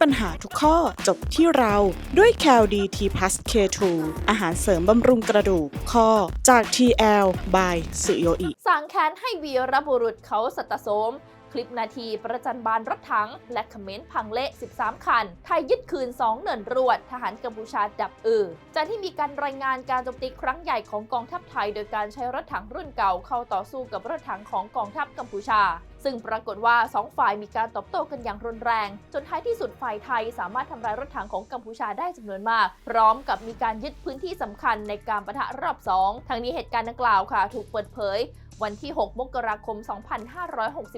ปัญหาทุกข้อจบที่เราด้วย c a l d t plus K2 อาหารเสริมบำรุงกระดูกข้อจาก TL by สุโยอิสั่งแค้นให้วีรบุรุษเขาสัตโสมคลิปนาทีประจันบานรถถัง และคอมเมนต์พังเละ 13 คัน ไทยยึดคืน 2 เนินรวด ทหารกัมพูชาดับอือจากที่มีการรายงานการโจมตีครั้งใหญ่ของกองทัพไทย โดยการใช้รถถังรุ่นเก่าเข้าต่อสู้กับรถถังของกองทัพกัมพูชา ซึ่งปรากฏว่า 2 ฝ่ายมีการตอบโต้กันอย่างรุนแรง จนท้ายที่สุดฝ่ายไทยสามารถทำลายรถถังของกัมพูชาได้จำนวนมาก พร้อมกับมีการยึดพื้นที่สำคัญในการประทะรอบ2ทั้งนี้เหตุการณ์ดังกล่าวค่ะ ถูกเปิดเผย วันที่ 6 มกราคม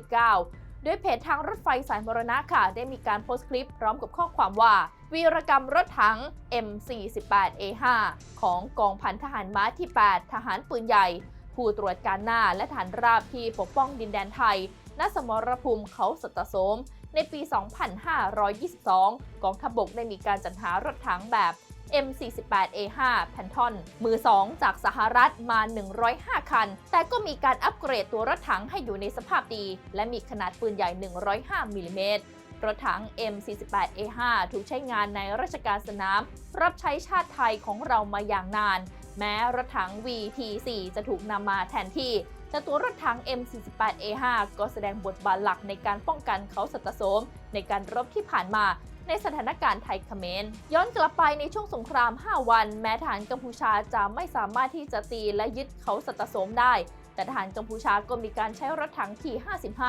2569ด้วยเพจทางรถไฟสายมรณะค่ะ ได้มีการโพสต์คลิปพร้อมกับข้อความว่า วีรกรรมรถถัง M48A5 ของกองพันทหารม้าที่ 8 ทหารปืนใหญ่ ผู้ตรวจการหน้าและฐานราบที่ปกป้องดินแดนไทย ณสมรภูมิเขาสัตโสม ในปี 2522 กองทัพบกได้มีการจัดหารถถังแบบ M48A5 แพนทอนมือ 2 จากสหรัฐมา 105 คัน แต่ก็มีการอัปเกรดตัวรถถังให้อยู่ในสภาพดี และมีขนาดปืนใหญ่ 105มิลลิเมตรรถถัง M48A5 ถูกใช้งานในราชการสนาม รับใช้ชาติไทยของเรามาอย่างนาน แม้รถถัง VT4 จะถูกนำมาแทนที่ แต่ตัวรถถัง M48A5 ก็แสดงบทบาทหลักในการป้องกันเขาสัตโสม ในการรบที่ผ่านมาในสถานการณ์ไทยเขมรย้อนกลับไปในช่วงสงคราม 5 วัน แม้ทหารกัมพูชาจะไม่สามารถที่จะตีและยึดเขาสัตโสมได้ แต่ทหารกัมพูชาก็มีการใช้รถถังที่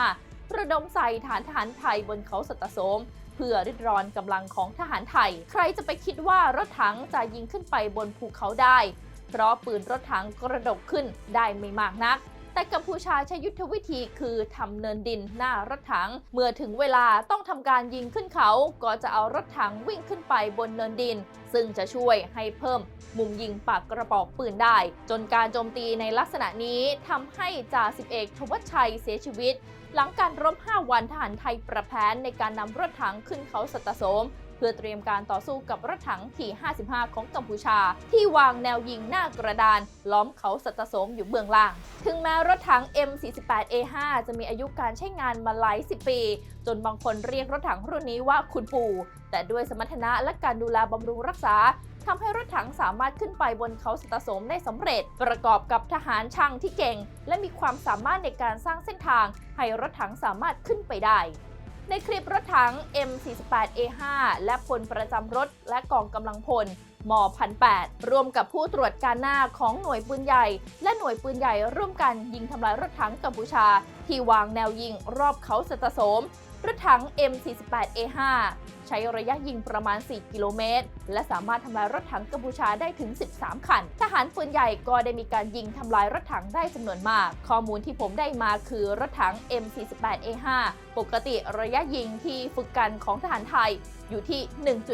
55 ระดมใส่ฐานทหารไทยบนเขาสัตโสม เพื่อริดรอนกำลังของทหารไทย ใครจะไปคิดว่ารถถังจะยิงขึ้นไปบนภูเขาได้ เพราะปืนรถถังกระดกขึ้นได้ไม่มากนัก แต่กัมพูชาใช้ยุทธวิธีคือทำเนินดินหน้ารถถัง เมื่อถึงเวลาต้องทำการยิงขึ้นเขา ก็จะเอารถถังวิ่งขึ้นไปบนเนินดิน ซึ่งจะช่วยให้เพิ่มมุมยิงปากกระบอกปืนได้ จนการโจมตีในลักษณะนี้ทำให้จ่าสิบเอกทวัชชัยเสียชีวิต หลังการรบ 5 วันทหารไทยประแพ้นในการนำรถถังขึ้นเขาสัตโสม พื่อเตรียมการต่อสู้กับรถถังที่ 55 ของกัมพูชา ที่วางแนวยิงหน้ากระดาน ล้อมเขาสัตสมอยู่เบื้องล่าง ถึงแม้รถถัง M48A5 จะมีอายุการใช้งานมาหลายสิบปี จนบางคนเรียกรถถังรุ่นนี้ว่าคุณปู่ แต่ด้วยสมรรถนะและการดูแลบำรุงรักษาทำให้รถถังสามารถขึ้นไปบนเขาสตสมได้สำเร็จ ประกอบกับทหารช่างที่เก่ง และมีความสามารถในการสร้างเส้นทาง ให้รถถังสามารถขึ้นไปได้ ในคลิปรถถัง M48A5 และพลประจำรถและกองกำลังพลม1008ร่วมกับผู้ตรวจการหน้าของหน่วยปืนใหญ่ และหน่วยปืนใหญ่ร่วมกันยิงทำลายรถถังกัมพูชา ที่วางแนวยิงรอบเขาสตโสม รถถัง M48A5 ใช้ระยะยิงประมาณ 4 กิโลเมตร และสามารถทำลายรถถังกัมพูชาได้ถึง 13 คัน ทหารปืนใหญ่ก็ได้มีการยิงทำลายรถถังได้จำนวนมาก ข้อมูลที่ผมได้มาคือรถถัง M48A5 ปกติระยะยิงที่ฝึกกันของทหารไทยอยู่ที่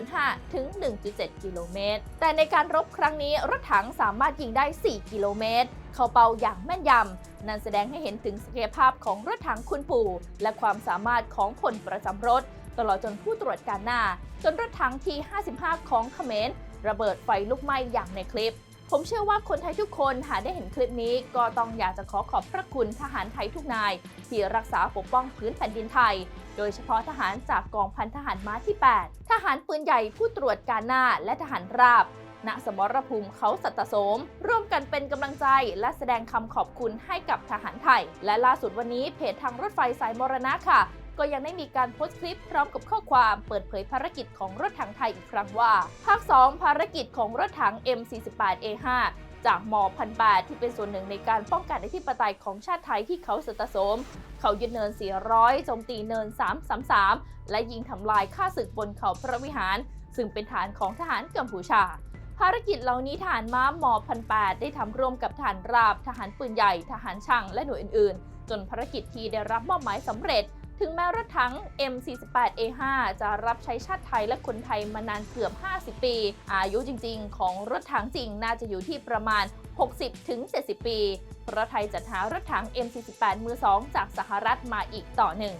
1.5 ถึง 1.7 กิโลเมตร แต่ในการรบครั้งนี้รถถังสามารถยิงได้ 4 กิโลเมตร เข้าเป้าอย่างแม่นยำ นั่นแสดงให้เห็นถึงศักยภาพของรถถังคุณปู่ และความสามารถของพลประจำรถ ตลอดจนผู้ตรวจการหน้า จนรถถังที่ 55 ของเขมรระเบิดไฟลุกไหม้อย่างในคลิป ผมเชื่อว่าคนไทยทุกคนหากได้เห็นคลิปนี้ ก็ต้องอยากจะขอขอบพระคุณทหารไทยทุกนาย ที่รักษาปกป้องพื้นแผ่นดินไทย โดยเฉพาะทหารจากกองพันทหารม้าที่ 8 ทหารปืนใหญ่ผู้ตรวจการหน้าและทหารราบ ณสมรภูมิเขาสัตโสม ร่วมกันเป็นกำลังใจและแสดงคำขอบคุณให้กับทหารไทย และล่าสุดวันนี้เพจทางรถไฟสายมรณะค่ะ ก็ยังได้มีการโพสต์คลิปพร้อมกับข้อความเปิดเผยภารกิจของรถถังไทยอีกครั้งว่า ภาค 2 ภารกิจของรถถัง M48A5 จากมพันแปที่เป็นส่วนหนึ่งในการป้องกันอธิปไตยของชาติไทยที่เขาสตโสม เขายึดเนิน 400 โจมตีเนิน 333 และยิงทำลายค่าศึกบนเขาพระวิหาร ซึ่งเป็นฐานของทหารกัมพูชา ภารกิจเหล่านี้ทหารม้ามอพันแได้ทำร่วมกับทหารราบ ทหารปืนใหญ่ ทหารช่าง และหน่วยอื่นๆ จนภารกิจที่ได้รับมอบหมายสำเร็จ ถึงแม้รถถัง M48A5 จะรับใช้ชาติไทยและคนไทยมานานเกือบ 50 ปี อายุจริงๆ ของรถถังจริงน่าจะอยู่ที่ประมาณ 60-70 ปีเพราะไทยจัดหารถถัง M48 มือ 2 จากสหรัฐมาอีกต่อหนึ่ง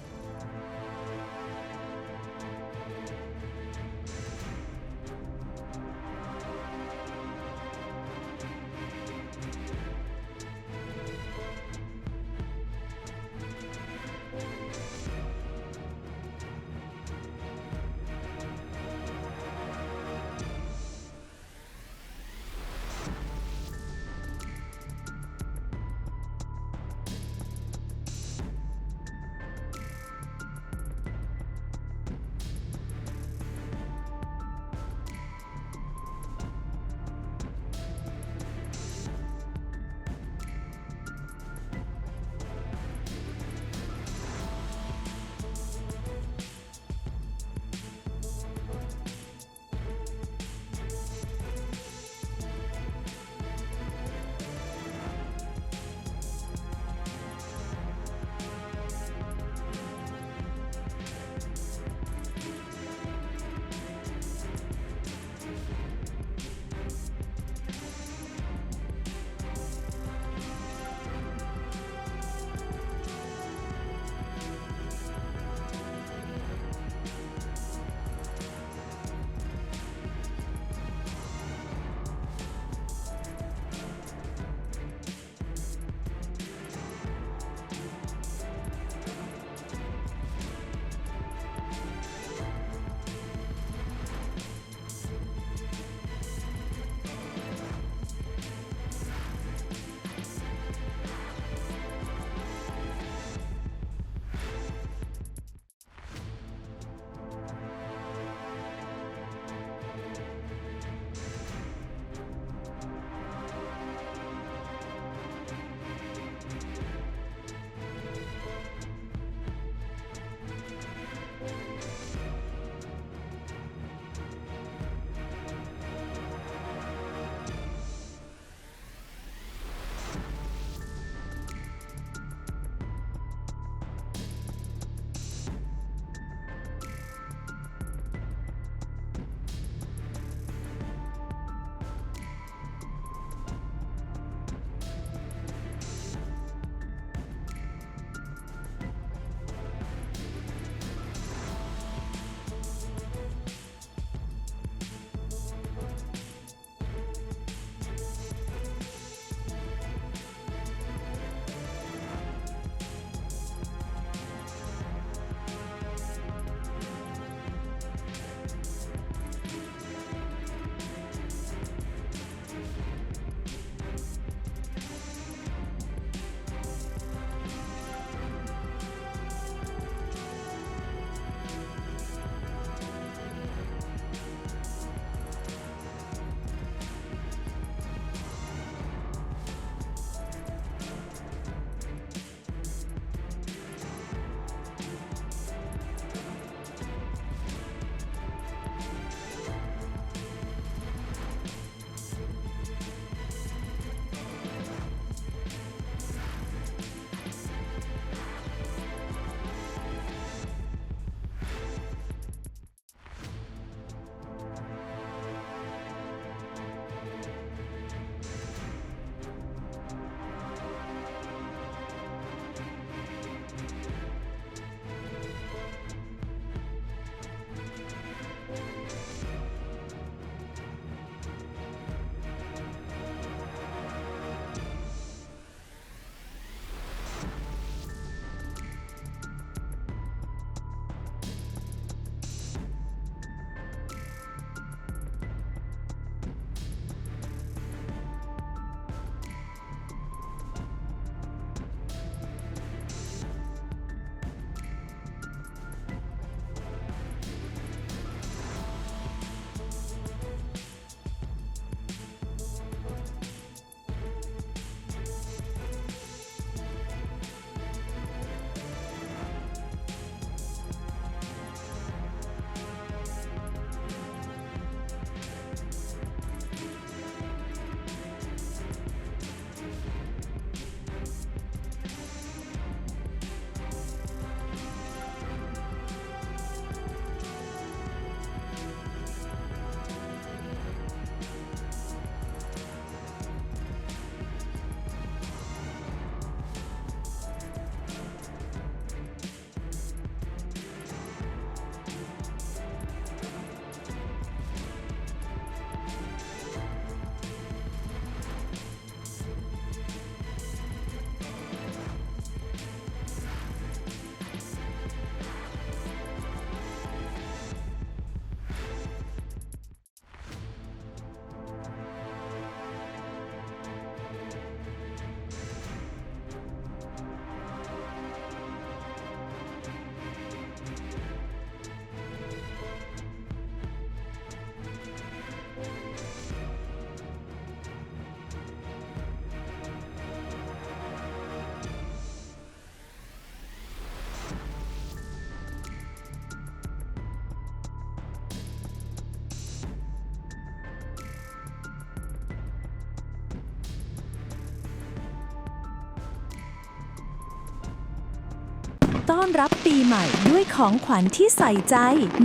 ต้อนรับปีใหม่ด้วยของขวัญที่ใส่ใจ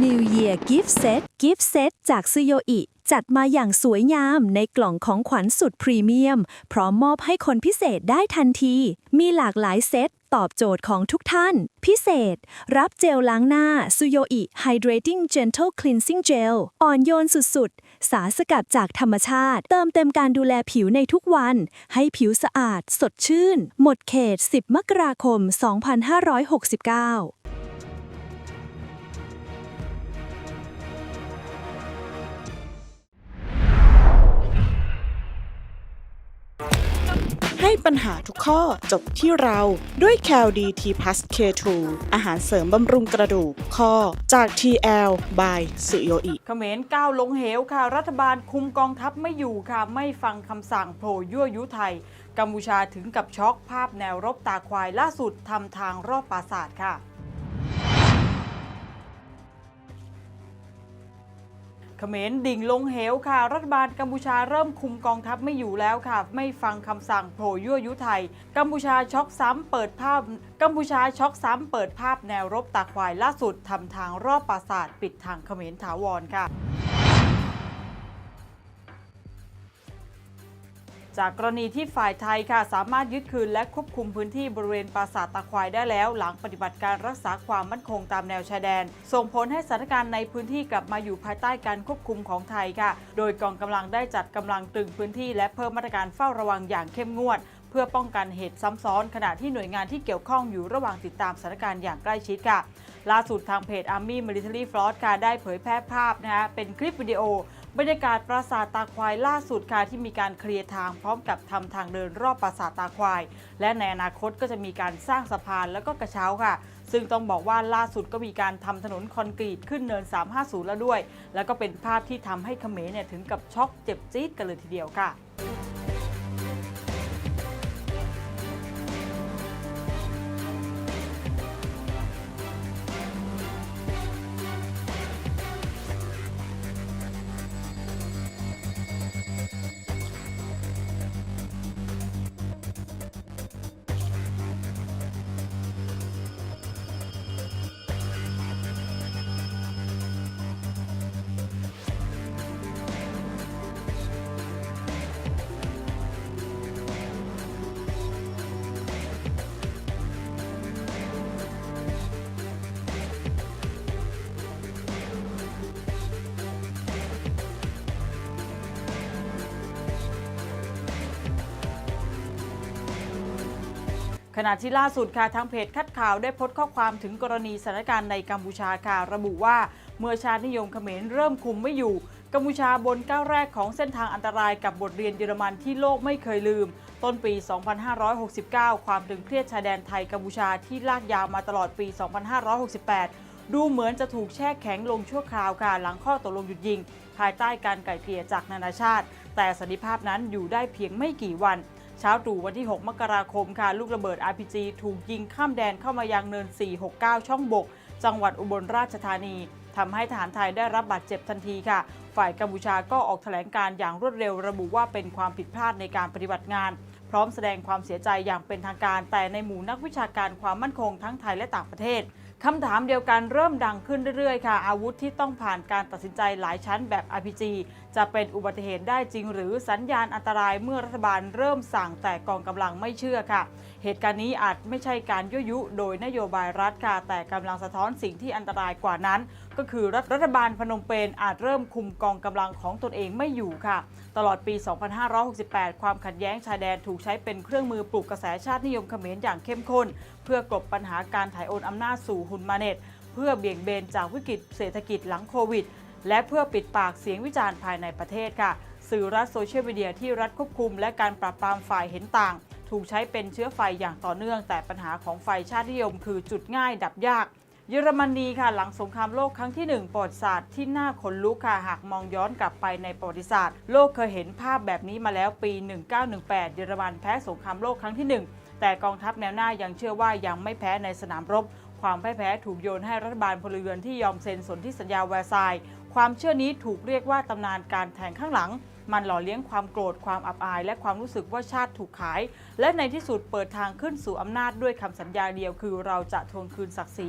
New Year Gift Set Gift Set จากซุโยอิ จัดมาอย่างสวยงามในกล่องของขวัญสุดพรีเมียม พร้อมมอบให้คนพิเศษได้ทันที มีหลากหลายเซต ตอบโจทย์ของทุกท่าน พิเศษ รับเจลล้างหน้าซูโยอิ Hydrating Gentle Cleansing Gel อ่อนโยนสุดๆ สารสกัดจากธรรมชาติ เติมเต็มการดูแลผิวในทุกวัน ให้ผิวสะอาด สดชื่น หมดเขต 10 มกราคม 2569 ให้ปัญหาทุกข้อจบที่เราด้วย c a l d t p l u s K2 อาหารเสริมบำรุงกระดูกข้อจาก TL by สุโยอิเขมรก้าวลงเหวค่ะ รัฐบาลคุมกองทัพไม่อยู่ค่ะ ไม่ฟังคำสั่งโผล่ยั่วยุไทย กัมพูชาถึงกับช็อกภาพแนวรบตาควายล่าสุดทำทางรอบปราสาทค่ะ เขมรดิ่งลงเหวค่ะ รัฐบาลกัมพูชาเริ่มคุมกองทัพไม่อยู่แล้วค่ะ ไม่ฟังคำสั่งโผล่ยั่วยุไทย กัมพูชาช็อกซ้ำเปิดภาพ กัมพูชาช็อกซ้ำเปิดภาพแนวรบตาควายล่าสุดทำทางรอบปราสาทปิดทางเขมรถาวรค่ะ จากกรณีที่ฝ่ายไทยค่ะสามารถยึดคืนและควบคุมพื้นที่บริเวณปราสาทตาควายได้แล้ว หลังปฏิบัติการรักษาความมั่นคงตามแนวชายแดน ส่งผลให้สถานการณ์ในพื้นที่กลับมาอยู่ภายใต้การควบคุมของไทยค่ะ โดยกองกำลังได้จัดกำลังตึงพื้นที่ และเพิ่มมาตรการเฝ้าระวังอย่างเข้มงวด เพื่อป้องกันเหตุซ้ำซ้อน ขณะที่หน่วยงานที่เกี่ยวข้องอยู่ระหว่างติดตามสถานการณ์อย่างใกล้ชิดค่ะ ล่าสุดทางเพจ Army Military Force ค่ะได้เผยแพร่ภาพนะคะเป็นคลิปวิดีโอบรรยากาศปราสาทตาควายล่าสุดค่ะที่มีการเคลียร์ทางพร้อมกับทำทางเดินรอบปราสาทตาควาย และในอนาคตก็จะมีการสร้างสะพานแล้วก็กระเช้าค่ะ ซึ่งต้องบอกว่าล่าสุดก็มีการทำถนนคอนกรีตขึ้นเนิน 350 แล้วด้วย แล้วก็เป็นภาพที่ทำให้เขมรเนี่ยถึงกับช็อกเจ็บจี๊ดกันเลยทีเดียวค่ะ ขณะที่ล่าสุดค่ะทางเพจคัดข่าวได้โพสต์ข้อความถึงกรณีสถานการณ์ในกัมพูชาค่ะระบุว่าเมื่อชาตินิยมเขมรเริ่มคุมไม่อยู่ กัมพูชาบนก้าวแรกของเส้นทางอันตรายกับบทเรียนเยอรมันที่โลกไม่เคยลืม ต้นปี 2569 ความตึงเครียดชายแดนไทยกัมพูชาที่ลากยาวมาตลอดปี 2568 ดูเหมือนจะถูกแช่แข็งลงชั่วคราวค่ะหลังข้อตกลงหยุดยิง ภายใต้การไกล่เกลี่ยจากนานาชาติ แต่สันติภาพนั้นอยู่ได้เพียงไม่กี่วัน เช้าตรู่วันที่ 6 มกราคมค่ะ ลูกระเบิด RPG ถูกยิงข้ามแดนเข้ามายังเนิน 469 ช่องบก จังหวัดอุบลราชธานีทำให้ทหารไทยได้รับบาดเจ็บทันทีค่ะ ฝ่ายกัมพูชาก็ออกแถลงการอย่างรวดเร็วระบุว่าเป็นความผิดพลาดในการปฏิบัติงาน พร้อมแสดงความเสียใจอย่างเป็นทางการ แต่ในหมู่นักวิชาการความมั่นคงทั้งไทยและต่างประเทศ คำถามเดียวกันเริ่มดังขึ้นเรื่อยๆ ค่ะ อาวุธที่ต้องผ่านการตัดสินใจหลายชั้นแบบ RPG จะเป็นอุบัติเหตุได้จริงหรือสัญญาณอันตรายเมื่อรัฐบาลเริ่มสั่งแต่กองกำลังไม่เชื่อค่ะ เหตุการณ์นี้อาจไม่ใช่การยั่วยุโดยนโยบายรัฐค่ะแต่กำลังสะท้อนสิ่งที่อันตรายกว่านั้น ก็คือรัฐรฐบาลพนมเปญอาจเริ่มคุมกองกำลังของตนเองไม่อยู่ค่ะ ตลอดปี 2568 ความขัดแย้งชายแดนถูกใช้เป็นเครื่องมือปลุกกระแสชาตินิยมเขมรอย่างเข้มข้น เพื่อกลบปัญหาการถ่ายโอนอำนาจสู่ฮุนมาเน็ต เพื่อเบี่ยงเบนจากวิกฤตเศรษฐกิจหลังโควิด และเพื่อปิดปากเสียงวิจารณ์ภายในประเทศค่ะ สื่อรัฐโซเชียลมีเดียที่รัฐควบคุม และการปราบปรามฝ่ายเห็นต่าง ถูกใช้เป็นเชื้อไฟอย่างต่อเนื่อง แต่ปัญหาของไฟชาตินิยมคือจุดง่ายดับยาก เยอรมนีค่ะหลังสงครามโลกครั้งที่ 1ประวัติศาสตร์ที่น่าขนลุกค่ะหากมองย้อนกลับไปในประวัติศาสตร์ โลกเคยเห็นภาพแบบนี้มาแล้วปี 1918 เยอรมันแพ้สงครามโลกครั้งที่ 1 แต่กองทัพแนวหน้ายังเชื่อว่ายังไม่แพ้ในสนามรบ ความแพ่ายแพ้ถูกโยนให้รัฐบาลพลเรือนที่ยอมเซ็นสนธิสัญญาแวร์ซายความเชื่อนี้ถูกเรียกว่าตำนานการแทงข้างหลัง มันหล่อเลี้ยงความโกรธความอับอาย และความรู้สึกว่าชาติถูกขาย และในที่สุดเปิดทางขึ้นสู่อำนาจด้วยคำสัญญาเดียวคือเราจะทวงคืนศักดิ์ศรี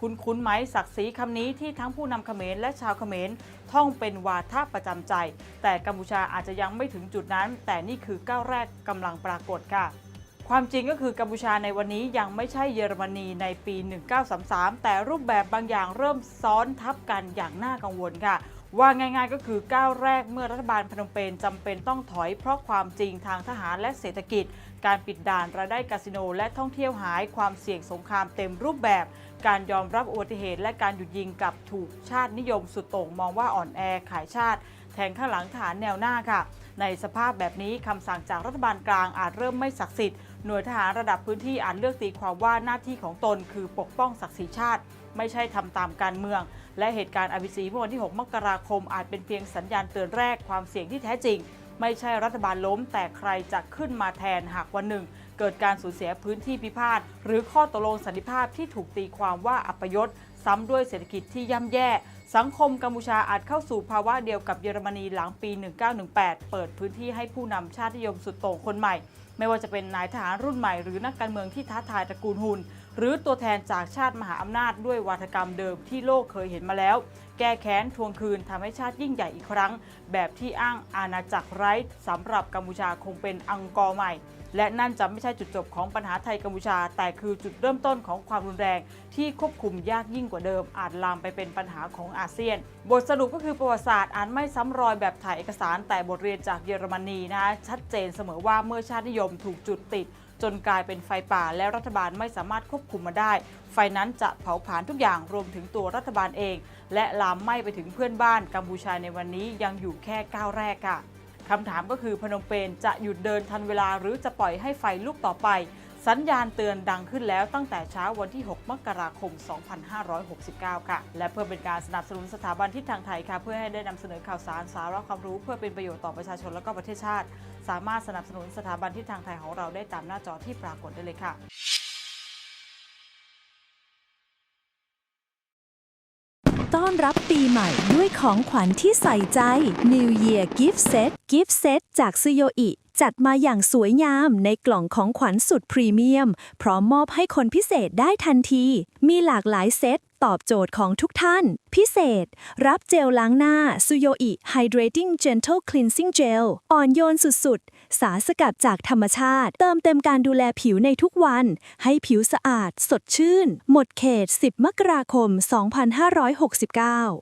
คุณคุ้นไหมศักดิ์ศรีคำนี้ที่ทั้งผู้นำเขมรและชาวเขมรท่องเป็นวาทะประจำใจ แต่กัมพูชาอาจจะยังไม่ถึงจุดนั้น แต่นี่คือก้าวแรกกำลังปรากฏค่ะความจริงก็คือกัมพูชาในวันนี้ยังไม่ใช่เยอรมนีในปี 1933 แต่รูปแบบบางอย่างเริ่มซ้อนทับกันอย่างน่ากังวลค่ะ ว่าง่ายๆก็คือก้าวแรกเมื่อรัฐบาลพนมเปญจำเป็นต้องถอยเพราะความจริงทางทหารและเศรษฐกิจ การปิดด่านรายได้คาสิโน และท่องเที่ยวหายความเสี่ยงสงครามเต็มรูปแบบ การยอมรับอุบัติเหตุ และการหยุดยิงกับถูกชาตินิยมสุดโต่งมองว่าอ่อนแอขายชาติ แทงข้างหลังฐานแนวหน้าค่ะ ในสภาพแบบนี้คำสั่งจากรัฐบาลกลางอาจเริ่มไม่ศักดิ์สิทธิ์หน่วยทหารระดับพื้นที่อาจเลือกตีความว่าหน้าที่ของตนคือปกป้องศักดิ์ศรีชาติ ไม่ใช่ทำตามการเมือง และเหตุการณ์อภิสีเมื่อวันที่ 6 มกราคมอาจเป็นเพียงสัญญาณเตือนแรกความเสี่ยงที่แท้จริง ไม่ใช่รัฐบาลล้ม แต่ใครจะขึ้นมาแทนหากวันหนึ่ง เกิดการสูญเสียพื้นที่พิพาทหรือข้อตกลงสันติภาพที่ถูกตีความว่าอัปยศซ้ำด้วยเศรษฐกิจที่ย่ำแย่ สังคมกัมพูชาอาจเข้าสู่ภาวะเดียวกับเยอรมนีหลังปี 1918 เปิดพื้นที่ให้ผู้นำชาตินิยมสุดโต่งคนใหม่ ไม่ว่าจะเป็นนายทหารรุ่นใหม่หรือนักการเมืองที่ท้าทายตระกูลหุน หรือตัวแทนจากชาติมหาอำนาจด้วยวาทกรรมเดิมที่โลกเคยเห็นมาแล้ว แก้แค้นทวงคืนทำให้ชาติยิ่งใหญ่อีกครั้ง แบบที่อ้างอาณาจักรไร้สำหรับกัมพูชาคงเป็นอังกอร์ใหม่ และนั่นจะไม่ใช่จุดจบของปัญหาไทยกัมพูชา แต่คือจุดเริ่มต้นของความรุนแรง ที่ควบคุมยากยิ่งกว่าเดิม อาจลามไปเป็นปัญหาของอาเซียน บทสรุปก็คือประวัติศาสตร์อาจไม่ซ้ำรอยแบบถ่ายเอกสารแต่บทเรียนจากเยอรมนีนะชัดเจนเสมอว่าเมื่อชาตินิยมถูกจุดติด จนกลายเป็นไฟป่าและรัฐบาลไม่สามารถควบคุมมาได้ ไฟนั้นจะเผาผลาญทุกอย่างรวมถึงตัวรัฐบาลเอง และลามไหม้ไปถึงเพื่อนบ้านกัมพูชาในวันนี้ยังอยู่แค่ก้าวแรกค่ะคำถามก็คือพนมเปญจะหยุดเดินทันเวลาหรือจะปล่อยให้ไฟลุกต่อไป สัญญาณเตือนดังขึ้นแล้วตั้งแต่เช้าวันที่ 6 มกราคม 2569 ค่ะ และเพื่อเป็นการสนับสนุนสถาบันทิศทางไทยค่ะ เพื่อให้ได้นำเสนอข่าวสารสาระความรู้เพื่อเป็นประโยชน์ต่อประชาชนและก็ประเทศชาติ สามารถสนับสนุนสถาบันทิศทางไทยของเราได้ตามหน้าจอที่ปรากฏได้เลยค่ะต้อนรับปีใหม่ด้วยของขวัญที่ใส่ใจ New Year Gift Set Gift Set จากซึโยอิ จัดมาอย่างสวยงามในกล่องของขวัญสุดพรีเมียม พร้อมมอบให้คนพิเศษได้ทันที มีหลากหลายเซตตอบโจทย์ของทุกท่าน พิเศษ รับเจลล้างหน้าซุโยอิ Hydrating Gentle Cleansing Gel อ่อนโยนสุดๆ สารสกัดจากธรรมชาติ เติมเต็มการดูแลผิวในทุกวัน ให้ผิวสะอาด สดชื่น หมดเขต 10 มกราคม 2569